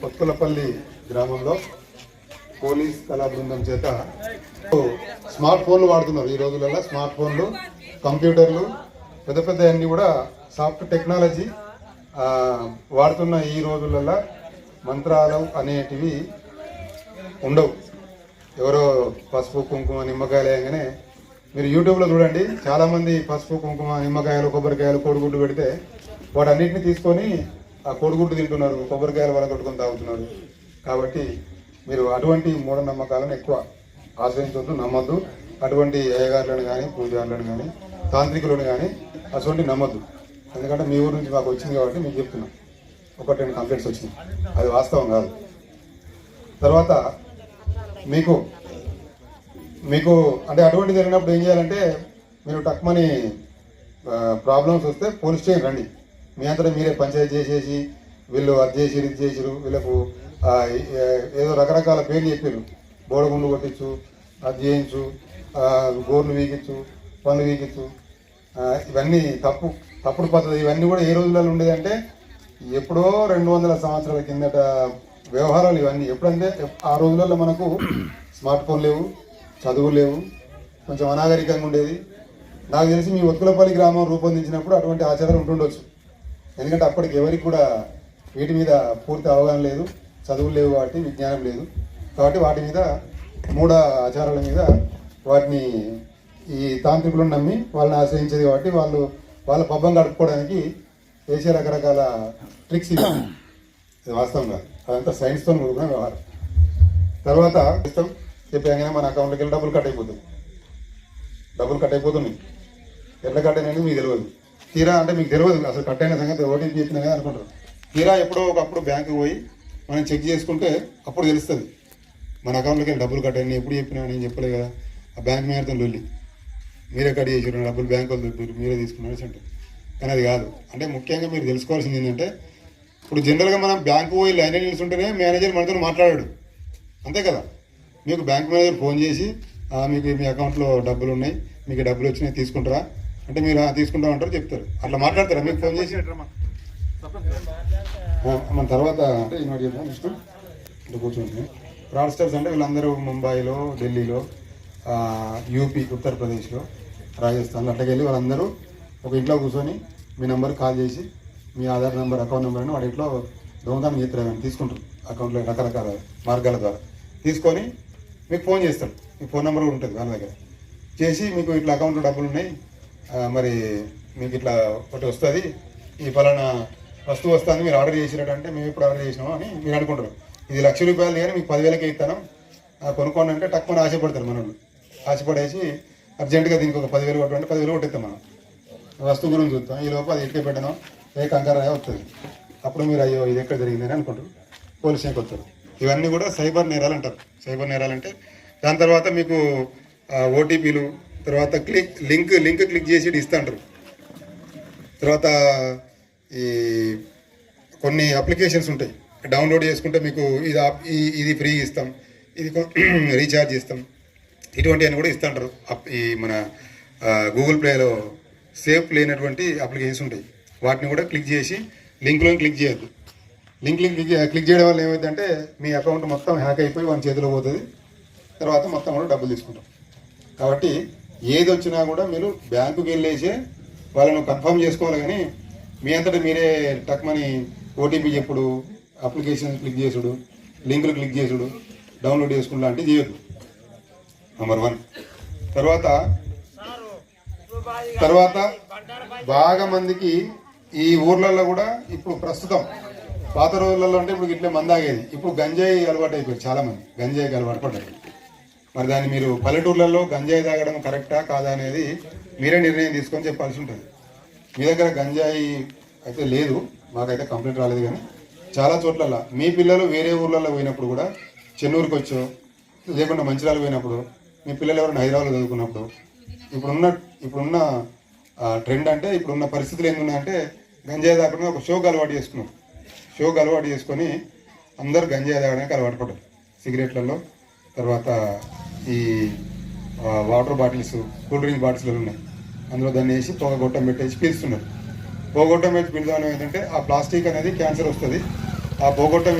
కొత్తలపల్లి గ్రామంలో పోలీస్ కళా బృందం చేత స్మార్ట్ ఫోన్లు వాడుతున్నారు ఈ రోజులలో. స్మార్ట్ ఫోన్లు కంప్యూటర్లు పెద్ద పెద్ద అన్ని కూడా సాఫ్ట్ టెక్నాలజీ వాడుతున్న ఈ రోజులలో మంత్రాలు అనేటివి ఉండవు. ఎవరో పసుపు కుంకుమ నిమ్మకాయలు మీరు యూట్యూబ్లో చూడండి. చాలామంది పసుపు కుంకుమ నిమ్మకాయలు కొబ్బరికాయలు కోడిగుడ్డు పెడితే వాటన్నిటిని తీసుకొని ఆ కోడిగుడ్డు తింటున్నారు కొబ్బరికాయలు వలగొట్టుకొని తాగుతున్నారు. కాబట్టి మీరు అటువంటి మూఢనమ్మకాలను ఎక్కువ ఆశ్రయించవద్దు నమ్మద్దు. అటువంటి అయ్యగారులను కానీ పూజారులను కానీ తాంత్రికులను కానీ అటువంటి నమ్మద్దు. ఎందుకంటే మీ ఊరు నుంచి మాకు వచ్చింది కాబట్టి మీకు చెప్తున్నాం. ఒకటి రెండు కంప్లైంట్స్ వచ్చింది అది వాస్తవం కాదు. తర్వాత మీకు మీకు అంటే అటువంటి జరిగినప్పుడు ఏం చేయాలంటే మీరు టక్మని ప్రాబ్లమ్స్ వస్తే పోలీస్ స్టేషన్ రండి. మీ అందరూ మీరే పంచాయతీ చేసేసి వీళ్ళు అది చేసిరు ఇది చేసిరు వీళ్ళకు ఏదో రకరకాల పేర్లు చెప్పారు బోడగుండు కొట్టించు అది చేయించు గోర్లు వీగించు పనులు వీగించు. ఇవన్నీ తప్పు తప్పుడు పద్ధతి. ఇవన్నీ కూడా ఏ రోజులలో ఉండేదంటే ఎప్పుడో రెండు వందల సంవత్సరాల కిందట వ్యవహారాలు ఇవన్నీ. ఎప్పుడంటే ఆ రోజులలో మనకు స్మార్ట్ ఫోన్ లేవు చదువు లేవు కొంచెం అనాగరికంగా ఉండేది. నాకు తెలిసి మీ ఒత్తులపల్లి గ్రామం రూపొందించినప్పుడు అటువంటి ఆచారాలు ఉంటుండొచ్చు. ఎందుకంటే అప్పటికి ఎవరికి కూడా వీటి మీద పూర్తి అవగాహన లేదు చదువులు లేవు కాబట్టి విజ్ఞానం లేదు. కాబట్టి వాటి మీద మూఢ ఆచారాల మీద వాటిని ఈ తాంత్రికులను నమ్మి వాళ్ళని ఆశ్రయించేది కాబట్టి వాళ్ళు వాళ్ళ పబ్బం గడుపుకోవడానికి వేసే రకరకాల ట్రిక్స్ ఇది వాస్తవంగా అదంతా సైన్స్తో కూడుకున్న వ్యవహారం. తర్వాత ఇష్టం చెప్పాగానే మన అకౌంట్లోకి వెళ్ళి డబ్బులు కట్ అయిపోతుంది. డబ్బులు కట్ అయిపోతున్నాయి. ఎట్లా కట్ అయినాయని మీకు తెలియదు. తీరా అంటే మీకు తెలియదు అసలు కట్ అయిన సంగతి ఓటీపీ చెప్పినా కదా అనుకుంటారు. తీరా ఎప్పుడో ఒకప్పుడు బ్యాంకుకి పోయి మనం చెక్ చేసుకుంటే అప్పుడు తెలుస్తుంది. మన అకౌంట్లోకి డబ్బులు కట్ అయినాయి ఎప్పుడు చెప్పినా నేను చెప్పలే కదా. ఆ బ్యాంక్ మేనేజర్తో లొల్లి మీరే కట్ చేసారు డబ్బులు బ్యాంకు వాళ్ళు మీరే తీసుకున్నారు అంటే కానీ అది కాదు. అంటే ముఖ్యంగా మీరు తెలుసుకోవాల్సింది ఏంటంటే ఇప్పుడు జనరల్గా మనం బ్యాంకు పోయి లైన్ నిలుస్తుంటేనే మేనేజర్ మనతో మాట్లాడాడు. అంతే కదా. మీకు బ్యాంక్ మేనేజర్ ఫోన్ చేసి మీకు మీ అకౌంట్లో డబ్బులు ఉన్నాయి మీకు డబ్బులు వచ్చినాయి తీసుకుంటారా? అంటే మీరు "ఆ, తీసుకుంటాం అంటారు చెప్తారు. అట్లా మాట్లాడతారా? మీకు ఫోన్ చేసి? మన తర్వాత అంటే ఇన్వైట్ చేద్దాం నెక్స్ట్ ఇట్లా కూర్చుంటుంది. ఫ్రాడ్స్టర్స్ అంటే వీళ్ళందరూ ముంబైలో ఢిల్లీలో యూపీ ఉత్తరప్రదేశ్లో రాజస్థాన్లో అట్లకెళ్ళి వాళ్ళందరూ ఒక ఇంట్లో కూర్చొని మీ నెంబర్ కాల్ చేసి మీ ఆధార్ నెంబర్ అకౌంట్ నెంబర్ అని వాడి ఇంట్లో దొంగతనం చేస్తారు తీసుకుంటారు. అకౌంట్లో రకరకాల మార్గాల ద్వారా. తీసుకొని మీకు ఫోన్ చేస్తారు. మీ ఫోన్ నెంబర్ కూడా ఉంటుంది వాళ్ళ దగ్గర. చేసి మీకు ఇట్లా అకౌంట్లో డబ్బులు ఉన్నాయి మరి మీకు ఇట్లా ఒకటి వస్తుంది. ఈ ఫలానా వస్తువు వస్తుంది మీరు ఆర్డర్ చేసినట్టు మేము ఇప్పుడు ఆర్డర్ చేసినాము అని మీరు అనుకుంటారు. ఇది లక్ష రూపాయలు కానీ మీకు పదివేలకే ఇస్తాను. ఆ, కొనుక్కోండి అంటే టక్కున ఆశపడతారు మనోళ్ళు. ఆశపడేసి అర్జెంటుగా దీనికి ఒక పదివేలు కొట్టండి పదివేలు కొట్టిస్తాం మనం. వస్తువు గురించి చూస్తాం ఈ లోపు అది ఎక్కడ పెట్టడం ఏ కంకరాయ వస్తుంది. అప్పుడు మీరు అయ్యో ఇది ఎక్కడ జరిగిందని అనుకుంటారు. పోలీస్ స్టేషన్కి వస్తారు. ఇవన్నీ కూడా సైబర్ నేరాలు అంటారు. సైబర్ నేరాలు అంటే దాని తర్వాత మీకు ఓటీపీలు తర్వాత క్లిక్ లింక్ లింక్ క్లిక్ చేసి ఇస్తాంటారు తర్వాత ఈ కొన్ని అప్లికేషన్స్ ఉంటాయి. డౌన్లోడ్ చేసుకుంటే మీకు ఇది ఆప్- ఇది ఫ్రీ ఇస్తాం. ఇది రీఛార్జ్ ఇస్తాం ఇటువంటివన్నీ కూడా ఇస్తుంటారు అప్- ఈ మన గూగుల్ ప్లేలో సేఫ్ లేనటువంటి అప్లికేషన్స్ ఉంటాయి. వాటిని కూడా క్లిక్ చేసి లింక్లో క్లిక్ చేయొద్దు. లింక్ లింక్ క్లిక్ క్లిక్ చేయడం వల్ల ఏమైందంటే మీ అకౌంట్ మొత్తం హ్యాక్ అయిపోయి వాళ్ళ చేతిలో పోతుంది. తర్వాత మొత్తం కూడా డబ్బులు తీసుకుంటాం. కాబట్టి ఏది వచ్చినా కూడా మీరు బ్యాంకుకి వెళ్ళేసే వాళ్ళను కన్ఫర్మ్ చేసుకోవాలి కానీ మీ అంతటా మీరే టక్మని ఓటీపీ చెప్పుడు అప్లికేషన్ క్లిక్ చేసుడు లింకులు క్లిక్ చేసుడు డౌన్లోడ్ చేసుకుని లాంటివి చేయొద్దు. నెంబర్ వన్ తర్వాత తర్వాత బాగా మందికి ఈ ఊర్లలో కూడా ఇప్పుడు ప్రస్తుతం పాత రోజులలో అంటే ఇప్పుడు ఇట్లే మందాగేది. ఇప్పుడు గంజాయి అలవాటు అయిపోయింది చాలా మంది గంజాయికి అలవాటు పడ్డారు. మరి దాన్ని మీరు పల్లెటూర్లలో గంజాయి తాగడం కరెక్టా కాదా అనేది మీరే నిర్ణయం తీసుకొని చెప్పాల్సి ఉంటుంది. మీ దగ్గర గంజాయి అయితే లేదు మాకైతే కంప్లైంట్ రాలేదు కానీ చాలా చోట్ల మీ పిల్లలు వేరే ఊర్లలో పోయినప్పుడు కూడా చెన్నూరుకి వచ్చో లేకుండా మంచిర్యాల పోయినప్పుడు మీ పిల్లలు ఎవరైనా హైదరాబాద్లో చదువుకున్నప్పుడు ఇప్పుడున్న ఇప్పుడున్న ట్రెండ్ అంటే ఇప్పుడున్న పరిస్థితులు ఏంటంటే గంజాయి తాగకుండా ఒక షోకి అలవాటు చేసుకున్నాం షోకి అలవాటు చేసుకొని అందరు గంజాయి తాగడానికి అలవాటు పడ్డారు. సిగరెట్లలో తర్వాత ఈ వాటర్ బాటిల్స్ కూల్ డ్రింక్ బాటిల్స్లో ఉన్నాయి. అందులో దాన్ని వేసి పొగ గొట్టం పెట్టేసి పీల్చుతున్నారు. బోగొట్టం పెట్టి పిండి ఏంటంటే ఆ ప్లాస్టిక్ అనేది క్యాన్సర్ వస్తుంది. ఆ బోగొట్టం